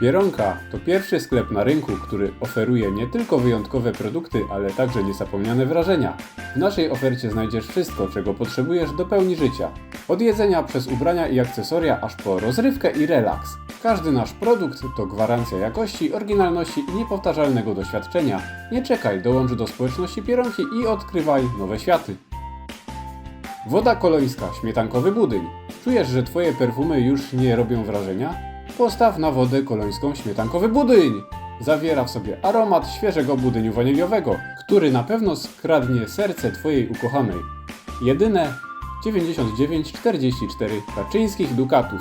Bieronka to pierwszy sklep na rynku, który oferuje nie tylko wyjątkowe produkty, ale także niezapomniane wrażenia. W naszej ofercie znajdziesz wszystko, czego potrzebujesz do pełni życia. Od jedzenia przez ubrania i akcesoria, aż po rozrywkę i relaks. Każdy nasz produkt to gwarancja jakości, oryginalności i niepowtarzalnego doświadczenia. Nie czekaj, dołącz do społeczności Pieronki i odkrywaj nowe światy. Woda kolońska, śmietankowy budyń. Czujesz, że twoje perfumy już nie robią wrażenia? Postaw na wodę kolońską śmietankowy budyń. Zawiera w sobie aromat świeżego budyniu waniliowego, który na pewno skradnie serce twojej ukochanej. Jedyne 99,44 kaczyńskich dukatów.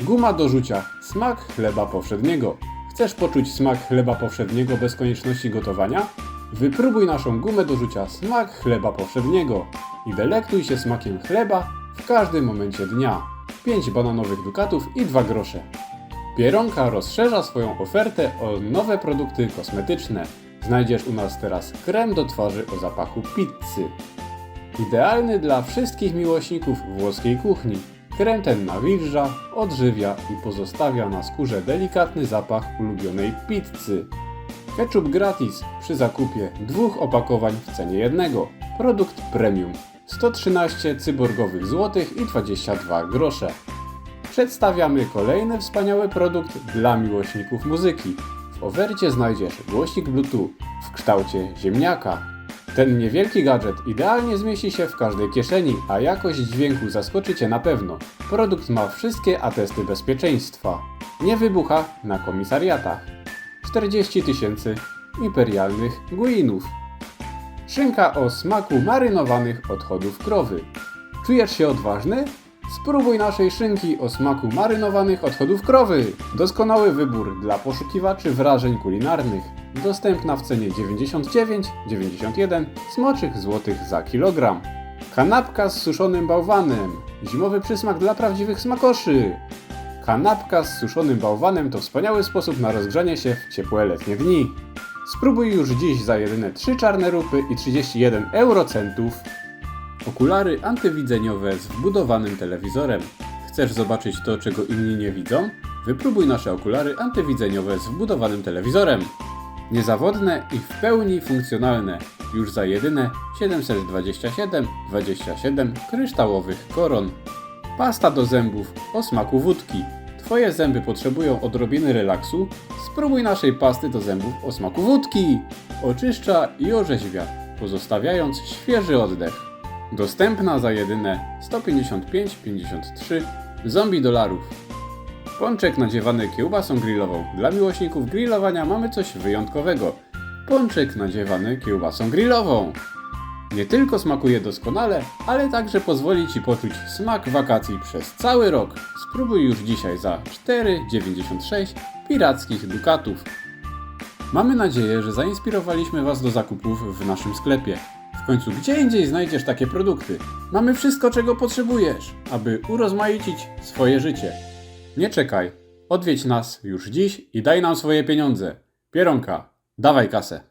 Guma do rzucia. Smak chleba powszedniego. Chcesz poczuć smak chleba powszedniego bez konieczności gotowania? Wypróbuj naszą gumę do rzucia smak chleba powszedniego i delektuj się smakiem chleba w każdym momencie dnia. 5 bananowych dukatów i 2 grosze. Pieronka rozszerza swoją ofertę o nowe produkty kosmetyczne. Znajdziesz u nas teraz krem do twarzy o zapachu pizzy. Idealny dla wszystkich miłośników włoskiej kuchni. Krem ten nawilża, odżywia i pozostawia na skórze delikatny zapach ulubionej pizzy. Ketchup gratis przy zakupie dwóch opakowań w cenie jednego. Produkt premium. 113 cyborgowych złotych i 22 grosze. Przedstawiamy kolejny wspaniały produkt dla miłośników muzyki. W ofercie znajdziesz głośnik Bluetooth w kształcie ziemniaka. Ten niewielki gadżet idealnie zmieści się w każdej kieszeni, a jakość dźwięku zaskoczy Cię na pewno. Produkt ma wszystkie atesty bezpieczeństwa. Nie wybucha na komisariatach. 40 tysięcy imperialnych guinów. Szynka o smaku marynowanych odchodów krowy. Czujesz się odważny? Spróbuj naszej szynki o smaku marynowanych odchodów krowy. Doskonały wybór dla poszukiwaczy wrażeń kulinarnych. Dostępna w cenie 99,91 smoczych złotych za kilogram. Kanapka z suszonym bałwanem. Zimowy przysmak dla prawdziwych smakoszy. Kanapka z suszonym bałwanem to wspaniały sposób na rozgrzanie się w ciepłe letnie dni. Spróbuj już dziś za jedyne 3 czarne rupy i 31 eurocentów. Okulary antywidzeniowe z wbudowanym telewizorem. Chcesz zobaczyć to, czego inni nie widzą? Wypróbuj nasze okulary antywidzeniowe z wbudowanym telewizorem. Niezawodne i w pełni funkcjonalne. Już za jedyne 727 27 kryształowych koron. Pasta do zębów o smaku wódki. Twoje zęby potrzebują odrobiny relaksu? Spróbuj naszej pasty do zębów o smaku wódki. Oczyszcza i orzeźwia, pozostawiając świeży oddech. Dostępna za jedyne 155,53 zombie dolarów. Pączek nadziewany kiełbasą grillową. Dla miłośników grillowania mamy coś wyjątkowego. Pączek nadziewany kiełbasą grillową. Nie tylko smakuje doskonale, ale także pozwoli Ci poczuć smak wakacji przez cały rok. Spróbuj już dzisiaj za 4,96 pirackich dukatów. Mamy nadzieję, że zainspirowaliśmy Was do zakupów w naszym sklepie. W końcu gdzie indziej znajdziesz takie produkty? Mamy wszystko, czego potrzebujesz, aby urozmaicić swoje życie. Nie czekaj, odwiedź nas już dziś i daj nam swoje pieniądze. Pieronka, dawaj kasę.